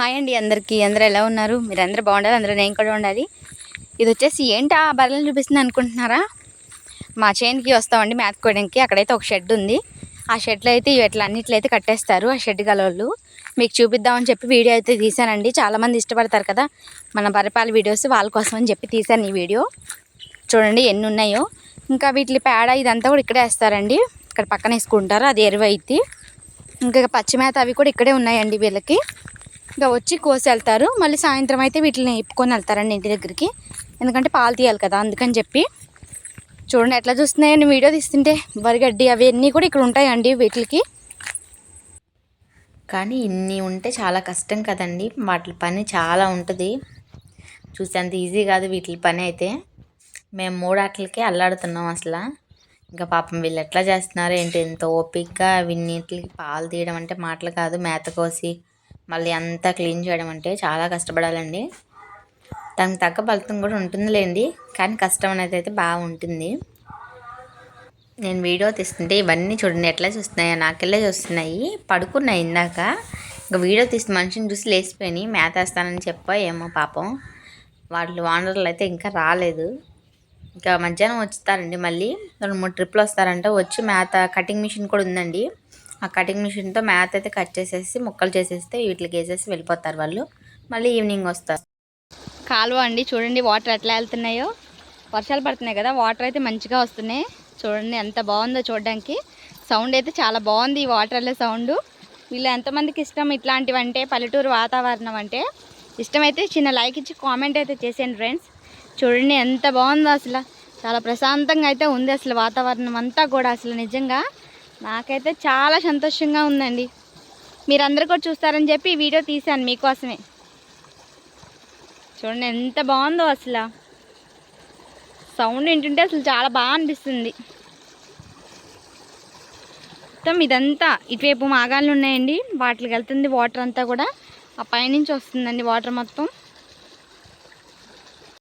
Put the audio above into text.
Hi అండి అందరికీ. అందరూ ఎలా ఉన్నారు? మీరు అందరూ బాగుండాలి? అందరూ నేను కూడా ఉండాలి. ఇది వచ్చేసి ఏంటి? ఆ బర్రెలు చూపిస్తుంది అనుకుంటున్నారా? మా చేనుకి వస్తామండి మేతకోవడానికి అక్కడైతే ఒక షెడ్ ఉంది. ఆ షెడ్లో అయితే ఇట్లా అన్నిట్లయితే కట్టేస్తారు. ఆ షెడ్ గలవాళ్ళు. మీకు చూపిద్దామని చెప్పి వీడియో అయితే తీశానండి. చాలామంది ఇష్టపడతారు కదా. మన బర్రెపాల వీడియోస్ వాళ్ళ కోసం అని చెప్పి తీశాను ఈ వీడియో. చూడండి ఎన్ని ఉన్నాయో. ఇంకా వీటి పేడ ఇదంతా కూడా ఇక్కడే వేస్తారండి. ఇక్కడ పక్కన వేసుకుంటారు. అది ఎరువు అయితే. ఇంకా పచ్చిమేత అవి కూడా ఇక్కడే ఉన్నాయండి వీళ్ళకి. ఇంకా వచ్చి కోసి వెళ్తారు మళ్ళీ సాయంత్రం అయితే వీటిని ఇప్పుకొని వెళ్తారండి ఇంటి దగ్గరికి. ఎందుకంటే పాలు తీయాలి కదా అందుకని చెప్పి. చూడండి ఎట్లా చూస్తున్నాయని వీడియో తీస్తుంటే. వరిగడ్డి అవన్నీ కూడా ఇక్కడ ఉంటాయండి వీటికి. కానీ ఇన్ని ఉంటే చాలా కష్టం కదండి. వాటి పని చాలా ఉంటుంది. చూసేంత ఈజీ కాదు వీటి పని అయితే. మేము మూడాట్లకే అల్లాడుతున్నాం అసలు. ఇంకా పాపం వీళ్ళు ఎట్లా చేస్తున్నారు ఏంటి ఎంత ఓపిక్గా వీన్నిటికి పాలు తీయడం అంటే మాటలు కాదు మేత కోసి మళ్ళీ అంతా క్లీన్ చేయడం అంటే చాలా కష్టపడాలండి. దానికి తగ్గ ఫలితం కూడా ఉంటుందిలేండి. కానీ కష్టం అనేది అయితే బాగా ఉంటుంది. నేను వీడియో తీస్తుంటే ఇవన్నీ చూడండి ఎట్లా చూస్తున్నాయో. నాకెళ్ళే చూస్తున్నాయి. పడుకున్నాయి ఇందాక. ఇంకా వీడియో తీస్తే మనిషిని చూసి లేచిపోయి మేత వేస్తానని చెప్పా ఏమో పాపం. వాళ్ళు వానర్లు అయితే ఇంకా రాలేదు. ఇంకా మధ్యాహ్నం వచ్చుతారండి మళ్ళీ. రెండు మూడు ట్రిప్లు వస్తారంటే. వచ్చి మేత కటింగ్ మిషన్ కూడా ఉందండి. ఆ కటింగ్ మిషన్తో మ్యాత్ అయితే కట్ చేసేసి ముక్కలు చేసేస్తే వీటికి వేసేసి వెళ్ళిపోతారు వాళ్ళు. మళ్ళీ ఈవినింగ్ వస్తారు. కాలువ అండి. చూడండి వాటర్ ఎట్లా వెళ్తున్నాయో. వర్షాలు పడుతున్నాయి కదా వాటర్ అయితే మంచిగా వస్తున్నాయి. చూడండి ఎంత బాగుందో చూడడానికి. సౌండ్ అయితే చాలా బాగుంది ఈ వాటర్ వెళ్ళే సౌండ్ వీళ్ళు ఎంతమందికి ఇష్టం ఇట్లాంటివి అంటే పల్లెటూరు వాతావరణం అంటే? ఇష్టమైతే చిన్న లైక్ ఇచ్చి కామెంట్ అయితే చేసేయండి ఫ్రెండ్స్ చూడండి ఎంత బాగుందో అసలు. చాలా ప్రశాంతంగా అయితే ఉంది అసలు వాతావరణం అంతా కూడా అసలు నిజంగా. నాకైతే చాలా సంతోషంగా ఉందండి. మీరందరూ కూడా చూస్తారని చెప్పి ఈ వీడియో తీశాను మీకోసమే. చూడండి ఎంత బాగుందో అసలు. సౌండ్ వింటుంటే అసలు చాలా బాగా అనిపిస్తుంది. మొత్తం ఇదంతా ఇటువైపు మాగాళ్ళు ఉన్నాయండి. వాటికి వెళ్తుంది వాటర్ అంతా కూడా. ఆ పైనుంచి వస్తుందండి వాటర్ మొత్తం.